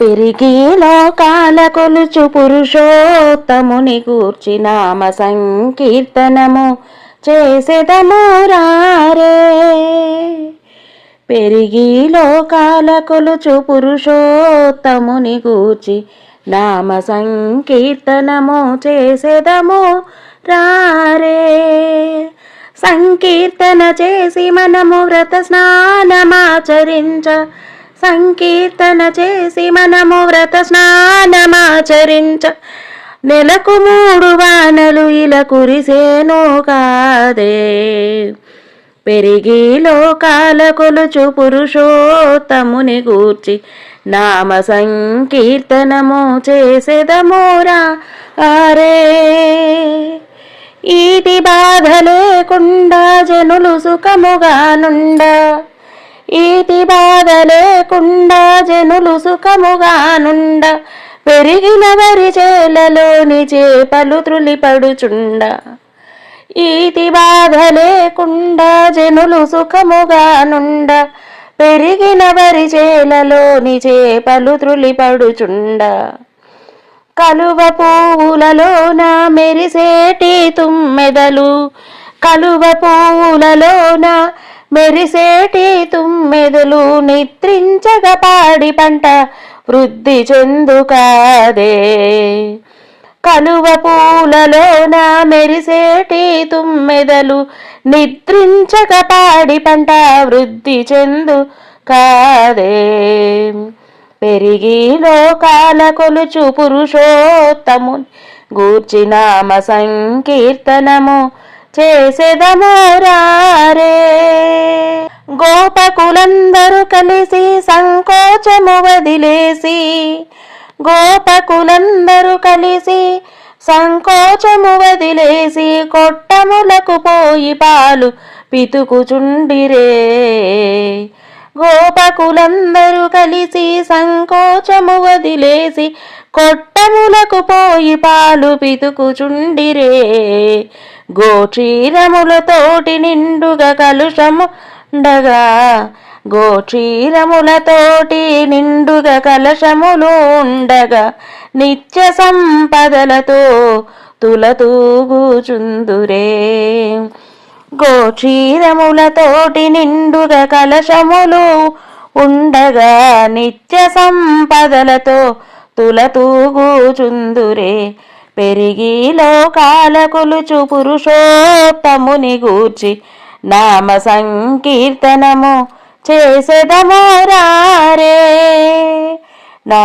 పెరిగి లోకాల కొలుచు పురుషోత్తముని గూర్చి నామ సంకీర్తనము చేసేదమురారే పెరిగి లోకాల కొలుచు పురుషోత్తముని గూర్చి నామ సంకీర్తనము చేసేదము రారే. సంకీర్తన చేసి మనము వ్రత స్నానమాచరించ సంకీర్తన చేసి మనము వ్రత స్నానమాచరించ. నెలకు మూడు వానలు ఇలా కురిసేను కాదే. పెరిగి లోకాల కొలుచు పురుషోత్తముని గూర్చి నామ సంకీర్తనము చేసేదమోరా ఆరే ఈటి బాధ లేకుండా జనులు సుఖముగా నుండ బాధ లేకుండా జనులు సుఖముగా నుండ పెరిగిన వరి చేలలోని చేపలు త్రులిపడుచుండ. ఈతి బాధ లేకుండా జనులు సుఖముగా నుండ పెరిగిన వరి చేలలోని చేపలు త్రులిపడుచుండ. కలువ పువ్వులలోన మెరిసేటి తుమ్మెదలు కలువ పువ్వులలోన మెరిసేటి తుమ్మెదలు నిద్రించగ పాడి పంట వృద్ధి చెందు కాదే. కలువ పూలలోన మెరిసేటి తుమ్మెదలు నిద్రించక పాడి పంట వృద్ధి చెందు కాదే. పెరిగి లోకాల కొలుచు పురుషోత్తము గూర్చి నామ సంకీర్తనము చేసేదమోరారే గోపకులందరూ కలిసి సంకోచము వదిలేసి గోపకులందరూ కలిసి సంకోచము వదిలేసి కొట్టములకు పోయి పాలు పితుకుచుండిరే. గోపకులందరూ కలిసి సంకోచము వదిలేసి కొట్టములకు పోయి పాలు పితుకుచుండిరే. గోక్షీరములతోటి నిండుగా కలుషముండగా గోక్షీరములతోటి నిండుగా కలశములు ఉండగా. నిత్య సంపదలతో తులతూగుచుందురే. గోక్షీరములతోటి నిండుగా కలశములు ఉండగా. నిత్య సంపదలతో తులతూగుచుందురే పెరిగి లోకాల కొలుచు పురుషోత్తముని గూర్చి నామ సంకీర్తనము చేసేదమోరారే. నా